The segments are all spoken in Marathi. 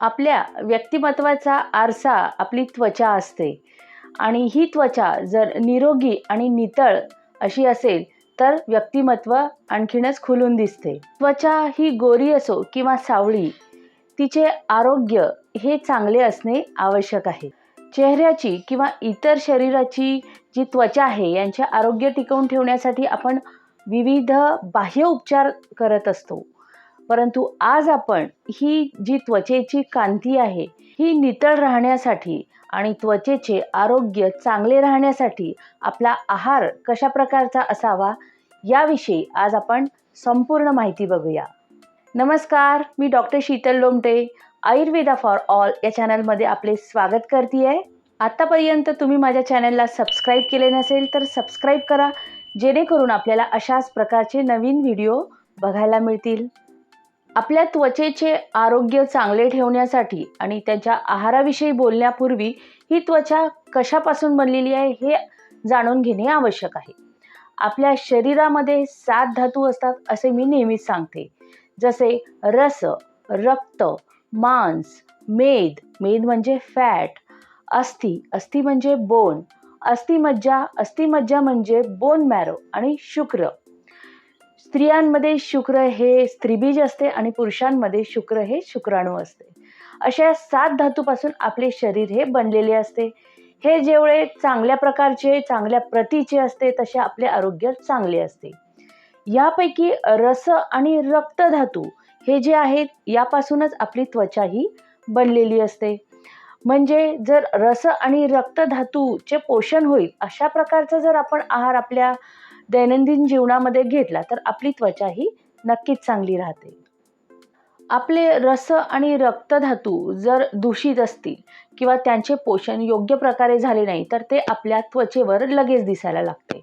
आपल्या व्यक्तिमत्वाचा आरसा आपली त्वचा असते. आणि ही त्वचा जर निरोगी आणि नितळ अशी असेल तर व्यक्तिमत्व आणखीनच खुलून दिसते. त्वचा ही गोरी असो किंवा सावळी तिचे आरोग्य हे चांगले असणे आवश्यक आहे. चेहऱ्याची किंवा इतर शरीराची जी त्वचा आहे यांचे आरोग्य टिकवून ठेवण्यासाठी आपण विविध बाह्य उपचार करत असतो. परंतु आज आपण ही जी त्वचेची कांती आहे ही नितळ राहण्यासाठी आणि त्वचेचे आरोग्य चांगले राहण्यासाठी आपला आहार कशा प्रकारचा असावा याविषयी आज आपण संपूर्ण माहिती बघूया. नमस्कार मी doctor Sheetal Lomte Ayurveda for all या चॅनलमध्ये आपले स्वागत करते आहे आत्तापर्यंत तुम्ही माझ्या चॅनलला सबस्क्राईब केले नसेल तर सबस्क्राईब करा जेणेकरून आपल्याला अशाच प्रकारचे नवीन व्हिडिओ बघायला मिळतील. आपल्या त्वचेचे आरोग्य चांगले ठेवण्यासाठी आणि त्याच्या आहाराविषयी बोलण्यापूर्वी ही त्वचा कशापासून बनलेली आहे हे जाणून घेणे आवश्यक आहे. आपल्या शरीरामध्ये सात धातू असतात असे मी नेहमीच सांगते. जसे रस रक्त मांस मेद मेद म्हणजे फॅट अस्थि अस्थि म्हणजे बोन अस्थिमज्जा अस्थिमज्जा म्हणजे बोन मॅरो आणि शुक्र. स्त्रियांमध्ये शुक्र हे स्त्रीबीज असते आणि पुरुषांमध्ये शुक्र हे शुक्राणू असते. अशा सात धातूपासून आपले शरीर हे बनलेले असते. हे जेवढे चांगल्या प्रकारचे चांगल्या प्रतीचे असते तसे आपले आरोग्य चांगले असते. यापैकी रस आणि रक्तधातू हे जे आहेत यापासूनच आपली त्वचा ही बनलेली असते. म्हणजे जर रस आणि रक्तधातूचे पोषण होईल अशा प्रकारचा जर आपण आहार आपल्या दैनंदिन जीवनामध्ये घेतला तर आपली त्वचा ही नक्कीच चांगली राहते. आपले रस आणि रक्तधातू जर दूषित असतील किंवा त्यांचे पोषण योग्य प्रकारे झाले नाही तर ते आपल्या त्वचेवर लगेच दिसायला लागते.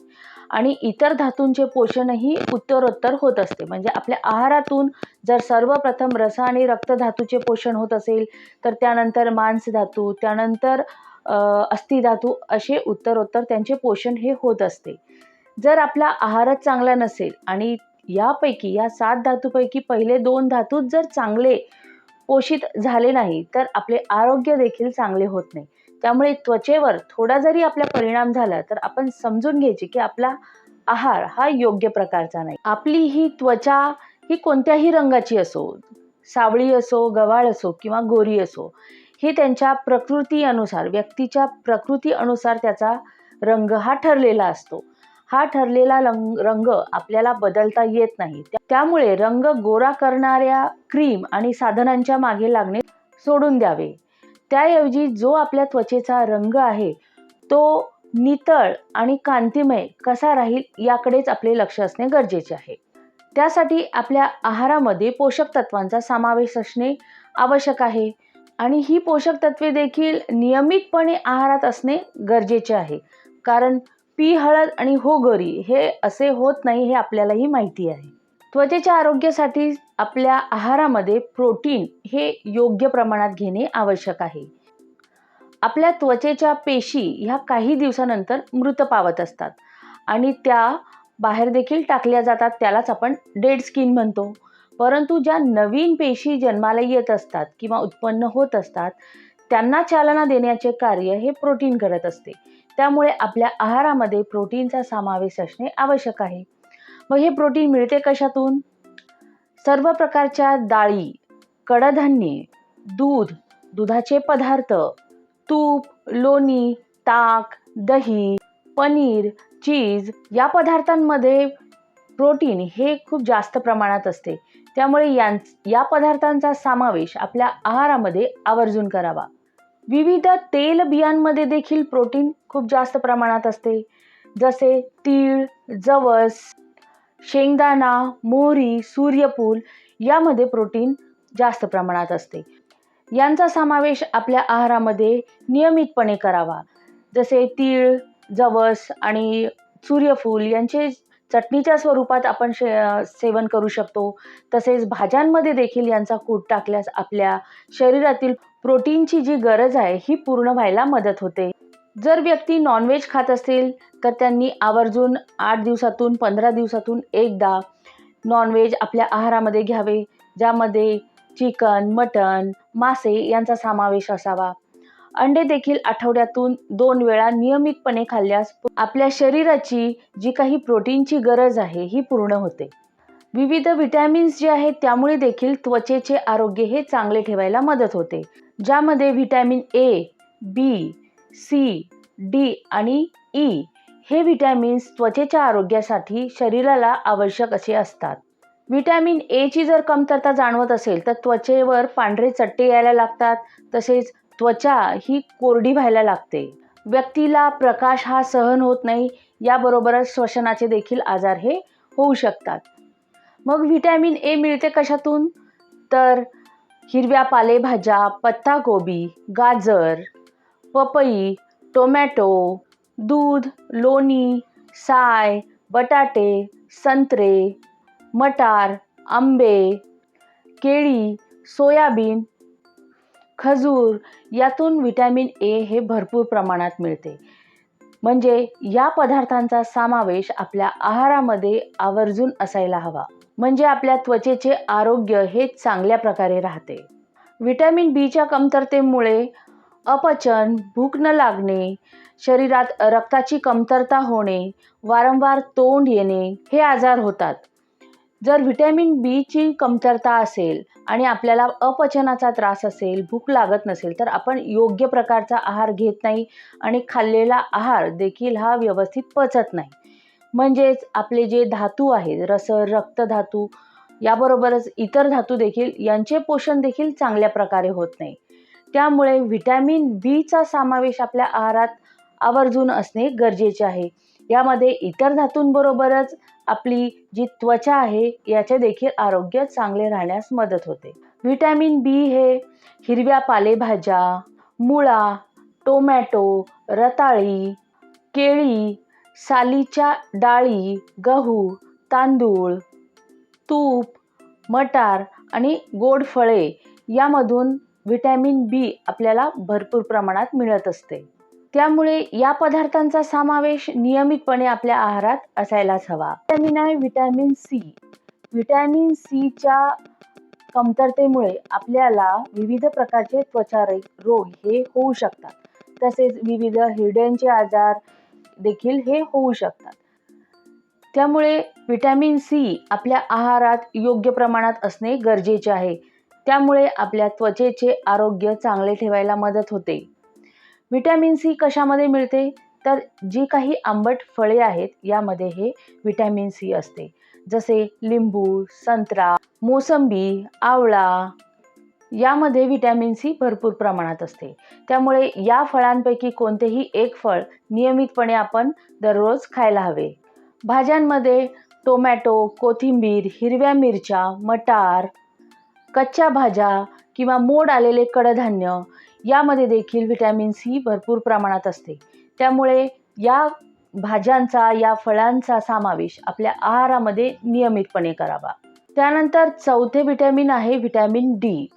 आणि इतर धातूंचे पोषणही उत्तरोत्तर होत असते. म्हणजे आपल्या आहारातून जर सर्वप्रथम रस आणि रक्तधातूचे पोषण होत असेल तर त्यानंतर मांसधातू त्यानंतर अस्थिधातू असे उत्तरोत्तर त्यांचे पोषण हे होत असते. जर आपला आहारच चांगला नसेल आणि यापैकी या सात धातूपैकी पहिले दोन धातूच जर चांगले पोषित झाले नाही तर आपले आरोग्य देखील चांगले होत नाही. त्यामुळे त्वचेवर थोडा जरी आपला परिणाम झाला तर आपण समजून घ्यायचे की आपला आहार हा योग्य प्रकारचा नाही. आपली ही त्वचा ही कोणत्याही रंगाची असो सावळी असो गवाळ असो किंवा गोरी असो हे त्यांच्या प्रकृती अनुसार व्यक्तीच्या प्रकृती अनुसार त्याचा रंग हा ठरलेला असतो. हा ठरलेला रंग रंग आपल्याला बदलता येत नाही. त्यामुळे रंग गोरा करणाऱ्या क्रीम आणि साधनांच्या मागे लागणे सोडून द्यावे. त्याऐवजी जो आपल्या त्वचेचा रंग आहे तो नितळ आणि कांतिमय कसा राहील याकडेच आपले लक्ष असणे गरजेचे आहे. त्यासाठी आपल्या आहारामध्ये पोषक तत्वांचा समावेश असणे आवश्यक आहे आणि ही पोषक तत्वे देखील नियमितपणे आहारात असणे गरजेचे आहे. कारण पी हळद आणि हो गरी हे असे होत नाही हे आपल्यालाही माहिती आहे. त्वचेच्या आरोग्यासाठी आपल्या आहारामध्ये प्रोटीन हे योग्य प्रमाणात घेणे आवश्यक आहे. आपल्या त्वचेच्या पेशी ह्या काही दिवसानंतर मृत पावत असतात आणि त्या बाहेर देखील टाकल्या जातात त्यालाच आपण डेड स्किन म्हणतो. परंतु ज्या नवीन पेशी जन्माला येत असतात किंवा उत्पन्न होत असतात त्यांना चालना देण्याचे कार्य हे प्रोटीन करत असते. त्यामुळे आपल्या आहारामध्ये प्रोटीनचा समावेश असणे आवश्यक आहे. मग हे प्रोटीन मिळते कशातून? सर्व प्रकारच्या डाळी कडधान्ये दूध दुधाचे पदार्थ तूप लोणी ताक दही पनीर चीज या पदार्थांमध्ये प्रोटीन हे खूप जास्त प्रमाणात असते. त्यामुळे यां या पदार्थांचा समावेश आपल्या आहारामध्ये आवर्जून करावा. विविध तेल बियांमध्ये देखील प्रोटीन खूप जास्त प्रमाणात असते. जसे तीळ जवस शेंगदाणा मोहरी सूर्यफूल यामध्ये प्रोटीन जास्त प्रमाणात असते. यांचा समावेश आपल्या आहारामध्ये नियमितपणे करावा. जसे तीळ जवस आणि सूर्यफूल यांचे चटणीच्या स्वरूपात आपण शे सेवन करू शकतो. तसेच भाज्यांमध्ये देखील यांचा कूट टाकल्यास आपल्या शरीरातील प्रोटीनची जी गरज आहे ही पूर्ण व्हायला मदत होते. जर व्यक्ती नॉनव्हेज खात असेल तर त्यांनी आवर्जून आठ दिवसातून पंधरा दिवसातून एकदा नॉनव्हेज आपल्या आहारामध्ये घ्यावे. ज्यामध्ये चिकन मटण मासे यांचा समावेश असावा. अंडे देखील आठवड्यातून दोन वेळा नियमितपणे खाल्ल्यास आपल्या शरीराची जी काही प्रोटीनची गरज आहे ही पूर्ण होते. विविध व्हिटॅमिन्स जे आहेत त्यामुळे देखील त्वचेचे आरोग्य हे चांगले ठेवायला मदत होते. ज्यामध्ये vitamin A B C D आणि ई हे व्हिटॅमिन्स त्वचेच्या आरोग्यासाठी शरीराला आवश्यक असे असतात. व्हिटॅमिन एची जर कमतरता जाणवत असेल तर त्वचेवर पांढरे चट्टे यायला लागतात. तसेच त्वचा ही कोरडी व्हायला लागते. व्यक्तीला प्रकाश हा सहन होत नाही याबरोबरच श्वसनाचे देखील आजार हे होऊ शकतात. मग व्हिटॅमिन ए मिळते कशातून? तर हिरव्या पालेभाज्या पत्ताकोबी गाजर पपई टोमॅटो दूध लोणी साय बटाटे संत्रे मटार आंबे केळी सोयाबीन खजूर यातून व्हिटॅमिन ए हे भरपूर प्रमाणात मिळते. म्हणजे या पदार्थांचा समावेश आपल्या आहारामध्ये आवर्जून असायला हवा. म्हणजे आपल्या त्वचेचे आरोग्य हे चांगल्या प्रकारे राहते. व्हिटॅमिन बीच्या कमतरतेमुळे अपचन भूक न लागणे शरीरात रक्ताची कमतरता होणे वारंवार तोंड येणे हे आजार होतात. जर व्हिटॅमिन बीची कमतरता असेल आणि आपल्याला अपचनाचा त्रास असेल भूक लागत नसेल तर आपण योग्य प्रकारचा आहार घेत नाही आणि खाल्लेला आहार देखील हा व्यवस्थित पचत नाही. म्हणजेच आपले जे धातू आहेत रस रक्तधातू याबरोबरच इतर धातू देखील यांचे पोषण देखील चांगल्या प्रकारे होत नाही. त्यामुळे व्हिटॅमिन बीचा समावेश आपल्या आहारात आवर्जून असणे गरजेचे आहे. यामध्ये इतर धातूंबरोबरच आपली जी त्वचा आहे याचे देखील आरोग्य चांगले राहण्यास मदत होते. व्हिटॅमिन बी हे हिरव्या पालेभाज्या मुळा टोमॅटो रताळी केळी सालीच्या डाळी गहू तांदूळ तूप मटार आणि गोड फळे यामधून व्हिटॅमिन बी आपल्याला भरपूर प्रमाणात मिळत असते. त्यामुळे या पदार्थांचा समावेश नियमितपणे आपल्या आहारात असायलाच हवा. व्हिटॅमिन आहे व्हिटॅमिन सी व्हिटॅमिन सीच्या कमतरतेमुळे आपल्याला विविध प्रकारचे त्वचा रोग हे होऊ शकतात. तसेच विविध हिरड्यांचे आजार देखील हे होऊ शकतात. त्यामुळे व्हिटॅमिन सी आपल्या आहारात योग्य प्रमाणात असणे गरजेचे आहे. त्यामुळे आपल्या त्वचेचे आरोग्य चांगले ठेवायला मदत होते. व्हिटॅमिन सी कशामध्ये मिळते? तर जी काही आंबट फळे आहेत यामध्ये हे व्हिटॅमिन सी असते. जसे लिंबू संत्रा मोसंबी आवळा यामध्ये व्हिटॅमिन सी भरपूर प्रमाणात असते. त्यामुळे या फळांपैकी कोणतेही एक फळ नियमितपणे आपण दररोज खायला हवे. भाज्यांमध्ये टोमॅटो कोथिंबीर हिरव्या मिरच्या मटार कच्च्या भाज्या किंवा मोड आलेले कडधान्य यामध्ये देखील व्हिटॅमिन सी भरपूर प्रमाणात असते. त्यामुळे या भाज्यांचा या फळांचा समावेश आपल्या आहारामध्ये नियमितपणे करावा. त्यानंतर चौथे व्हिटॅमिन आहे व्हिटॅमिन डी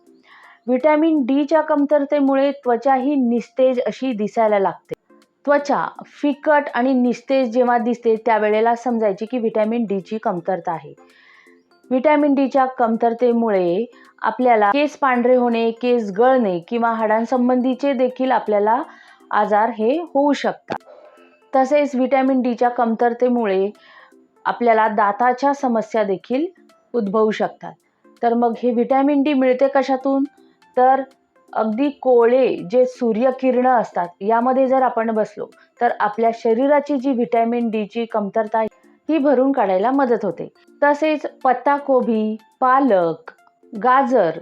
व्हिटॅमिन डीच्या कमतरतेमुळे त्वचा ही निस्तेज अशी दिसायला लागते. त्वचा फिकट आणि निस्तेज जेव्हा दिसते त्यावेळेला समजायची की व्हिटॅमिन डीची कमतरता आहे. व्हिटॅमिन डीच्या कमतरतेमुळे आपल्याला केस पांढरे होणे केस गळणे किंवा हाडांसंबंधीचे देखील आपल्याला आजार हे होऊ शकतात. तसेच व्हिटॅमिन डीच्या कमतरतेमुळे आपल्याला दाताच्या समस्या देखील उद्भवू शकतात. तर मग हे व्हिटॅमिन डी मिळते कशातून? तर अगदी कोळे जे सूर्यकिरणं असतात यामध्ये जर आपण बसलो तर आपल्या शरीराची जी व्हिटॅमिन डीची कमतरता ही भरून काढायला मदत होते. तसेच पत्ताकोबी पालक गाजर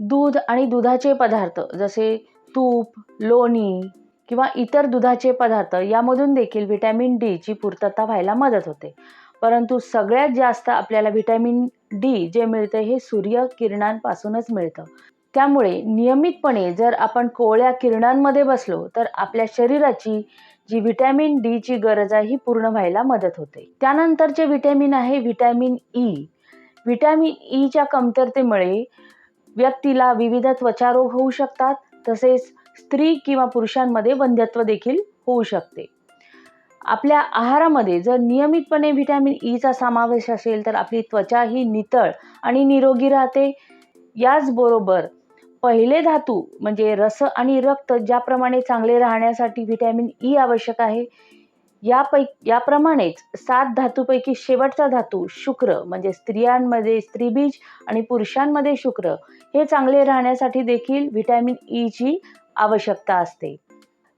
दूध आणि दुधाचे पदार्थ जसे तूप लोणी किंवा इतर दुधाचे पदार्थ यामधून देखील व्हिटॅमिन डीची पूर्तता व्हायला मदत होते. परंतु सगळ्यात जास्त आपल्याला व्हिटॅमिन डी जे मिळते हे सूर्यकिरणांपासूनच मिळतं. त्यामुळे नियमितपणे जर आपण कोवळ्या किरणांमध्ये बसलो तर आपल्या शरीराची जी व्हिटॅमिन डीची गरज आहे ही पूर्ण व्हायला मदत होते. त्यानंतरचे व्हिटॅमिन आहे व्हिटॅमिन ई. व्हिटॅमिन ईच्या कमतरतेमुळे व्यक्तीला विविध त्वचारोग होऊ शकतात तसेच स्त्री किंवा पुरुषांमध्ये वंध्यत्व देखील होऊ शकते. आपल्या आहारामध्ये जर नियमितपणे व्हिटॅमिन ईचा समावेश असेल तर आपली त्वचा ही नितळ आणि निरोगी राहते. याचबरोबर पहिले धातू म्हणजे रस आणि रक्त ज्याप्रमाणे चांगले राहण्यासाठी व्हिटॅमिन ई e आवश्यक आहे यापै याप्रमाणेच सात धातूपैकी शेवटचा धातू शुक्र म्हणजे स्त्रियांमध्ये स्त्रीबीज आणि पुरुषांमध्ये शुक्र हे चांगले राहण्यासाठी देखील व्हिटॅमिन ईची e आवश्यकता असते.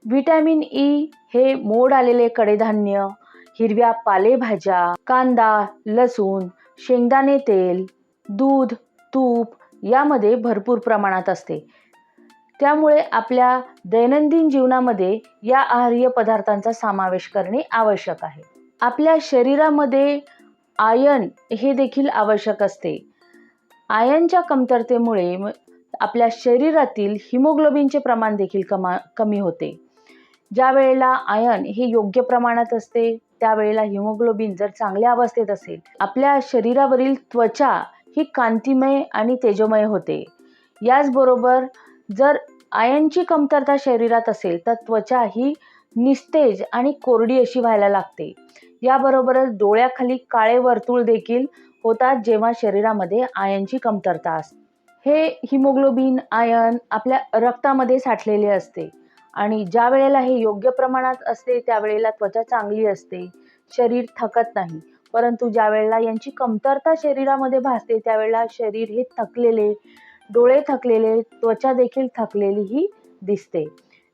व्हिटॅमिन ई e हे मोड आलेले कडधान्य हिरव्या पालेभाज्या कांदा लसूण शेंगदाणे तेल दूध तूप यामध्ये भरपूर प्रमाणात असते. त्यामुळे आपल्या दैनंदिन जीवनामध्ये या आहार्य पदार्थांचा समावेश करणे आवश्यक आहे. आपल्या शरीरामध्ये आयन हे देखील आवश्यक असते. आयनच्या कमतरतेमुळे म- आपल्या शरीरातील हिमोग्लोबिनचे प्रमाण देखील कमा कमी होते. ज्या वेळेला आयन हे योग्य प्रमाणात असते त्यावेळेला हिमोग्लोबिन जर चांगल्या अवस्थेत असेल आपल्या शरीरावरील त्वचा ही कांतिमय आणि तेजोमय होते. याचबरोबर जर आयनची कमतरता शरीरात असेल तर त्वचा ही निस्तेज आणि कोरडी अशी व्हायला लागते. याबरोबरच डोळ्याखाली काळे वर्तुळ देखील होतात जेव्हा शरीरामध्ये आयनची कमतरता असते हे हिमोग्लोबिन आयन आपल्या रक्तामध्ये साठलेले असते आणि ज्या वेळेला हे योग्य प्रमाणात असते त्यावेळेला त्वचा चांगली असते. शरीर थकत नाही. परंतु ज्या वेळेला यांची कमतरता शरीरामध्ये भासते त्यावेळेला शरीर हे थकलेले डोळे थकलेले त्वचा देखील थकलेली ही दिसते.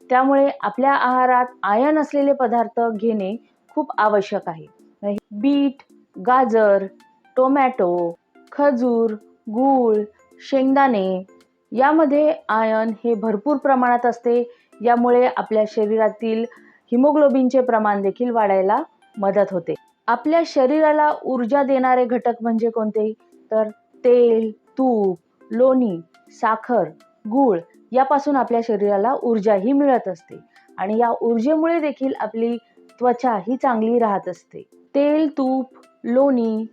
त्यामुळे आपल्या आहारात आयन असलेले पदार्थ घेणे खूप आवश्यक आहे. म्हणजे बीट गाजर टोमॅटो खजूर गूळ शेंगदाणे यामध्ये आयन हे भरपूर प्रमाणात असते. यामुळे आपल्या शरीरातील हिमोग्लोबिनचे प्रमाण देखील वाढायला मदत होते. आपल्या शरीराला ऊर्जा देणारे घटक म्हणजे कोणते? तर तेल तूप लोणी साखर गूळ यापासून आपल्या शरीराला ऊर्जाही मिळत असते. आणि या ऊर्जेमुळे देखील आपली त्वचा ही चांगली राहत असते. तेल तूप लोणी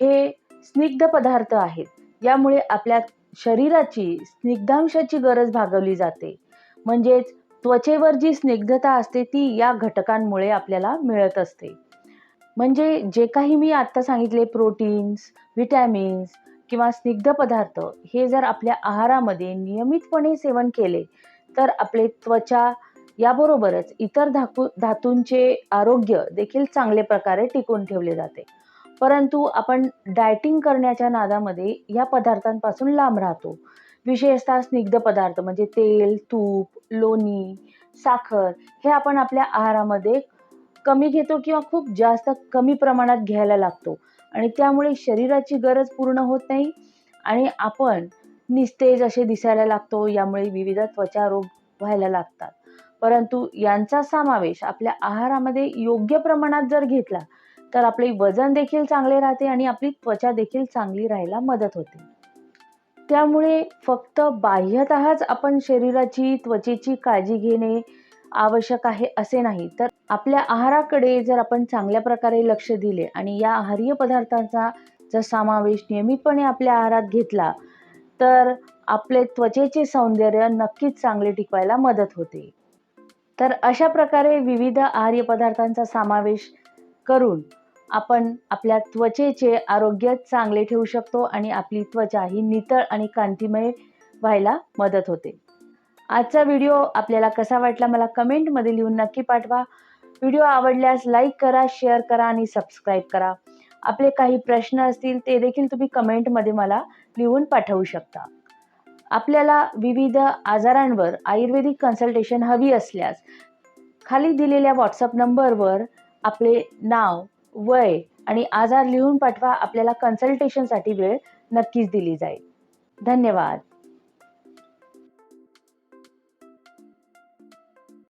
हे स्निग्ध पदार्थ आहेत. यामुळे आपल्या शरीराची स्निग्धांशाची गरज भागवली जाते. म्हणजेच त्वचेवर जी स्निग्धता असते ती या घटकांमुळे आपल्याला मिळत असते. म्हणजे जे काही मी आत्ता सांगितले प्रोटीन्स विटॅमिन्स किंवा स्निग्ध पदार्थ हे जर आपल्या आहारामध्ये नियमितपणे सेवन केले तर आपले त्वचा याबरोबरच इतर धातू धातूंचे आरोग्य देखील चांगले प्रकारे टिकून ठेवले जाते. परंतु आपण डायटिंग करण्याच्या नादामध्ये या पदार्थांपासून लांब राहतो. विशेषतः स्निग्ध पदार्थ म्हणजे तेल तूप लोणी साखर हे आपण आपल्या आहारामध्ये कमी घेतो किंवा खूप जास्त कमी प्रमाणात घ्यायला लागतो. आणि त्यामुळे शरीराची गरज पूर्ण होत नाही आणि आपण निस्तेज असे दिसायला लागतो यामुळे विविध त्वचा रोग व्हायला लागतात. परंतु यांचा समावेश आपल्या आहारामध्ये योग्य प्रमाणात जर घेतला तर आपले वजन देखील चांगले राहते आणि आपली त्वचा देखील चांगली राहायला मदत होते. त्यामुळे फक्त बाह्यतःच आपण शरीराची त्वचेची काळजी घेणे आवश्यक आहे असे नाही. तर आपल्या आहाराकडे जर आपण चांगल्या प्रकारे लक्ष दिले आणि या आहार्य पदार्थांचा जर समावेश नियमितपणे आपल्या आहारात घेतला तर आपले त्वचेचे सौंदर्य नक्कीच चांगले टिकवायला मदत होते. तर अशा प्रकारे विविध आहार्य पदार्थांचा समावेश करून आपण आपल्या त्वचेचे आरोग्य चांगले ठेवू शकतो आणि आपली त्वचा ही नितळ आणि कांतिमय व्हायला मदत होते. आजचा व्हिडिओ आपल्याला कसा वाटला मला कमेंटमध्ये लिहून नक्की पाठवा. व्हिडिओ आवडल्यास लाईक करा शेअर करा आणि सबस्क्राईब करा. आपले काही प्रश्न असतील ते देखील तुम्ही कमेंटमध्ये मला लिहून पाठवू शकता. आपल्याला विविध आजारांवर आयुर्वेदिक कन्सल्टेशन हवी असल्यास खाली दिलेल्या व्हॉट्सअप नंबरवर आपले नाव वय आणि आजार लिहून पाठवा. आपल्याला कन्सल्टेशनसाठी वेळ नक्कीच दिली जाईल. धन्यवाद.